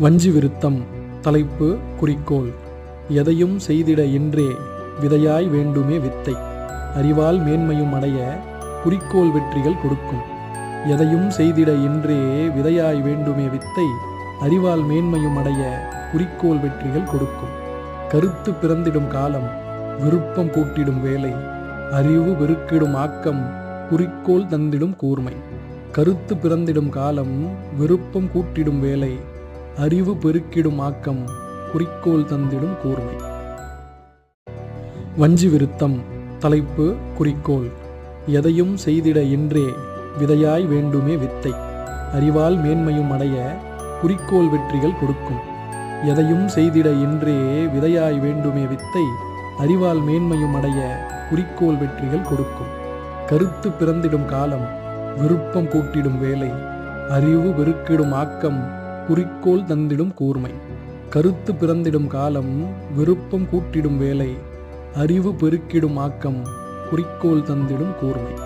வஞ்சி விருத்தம் தலைப்பு குறிக்கோள். எதையும் செய்திட என்றே விதையாய் வேண்டுமே வித்தை. அறிவால் மேன்மையும் அடைய குறிக்கோள் வெற்றிகள் கொடுக்கும். எதையும் செய்திட இன்றே விதையாய் வேண்டுமே வித்தை அறிவால் மேன்மையும் அடைய குறிக்கோள் வெற்றிகள் கொடுக்கும். கருத்து பிறந்திடும் காலம் விருப்பம் கூட்டிடும் வேலை அறிவு வெறுக்கிடும் ஆக்கம் குறிக்கோள் தந்திடும் கூர்மை. கருத்து பிறந்திடும் காலம் விருப்பம் கூட்டிடும் வேலை அறிவு பெருக்கிடும் ஆக்கம் குறிக்கோள் தந்திடும் கூர்மை. வஞ்சி விருத்தம் தலைப்பு குறிக்கோள். எதையும் செய்திட என்றே விதையாய் வேண்டுமே வித்தை. அறிவால் மேன்மையும் அடைய குறிக்கோள் வெற்றிகள் கொடுக்கும். எதையும் செய்திட என்றே விதையாய் வேண்டுமே வித்தை. அறிவால் மேன்மையும் அடைய குறிக்கோள் வெற்றிகள் கொடுக்கும். கருத்து பிறந்திடும் காலம் விருப்பம் கூட்டிடும் வேலை. அறிவு பெருக்கிடும் ஆக்கம் குறிக்கோள் தந்திடும் கூர்மை. கருத்து பிறந்திடும் காலம் விருப்பம் கூட்டிடும் வேலை அறிவு பெருக்கிடும் ஆக்கம் குறிக்கோள் தந்திடும் கூர்மை.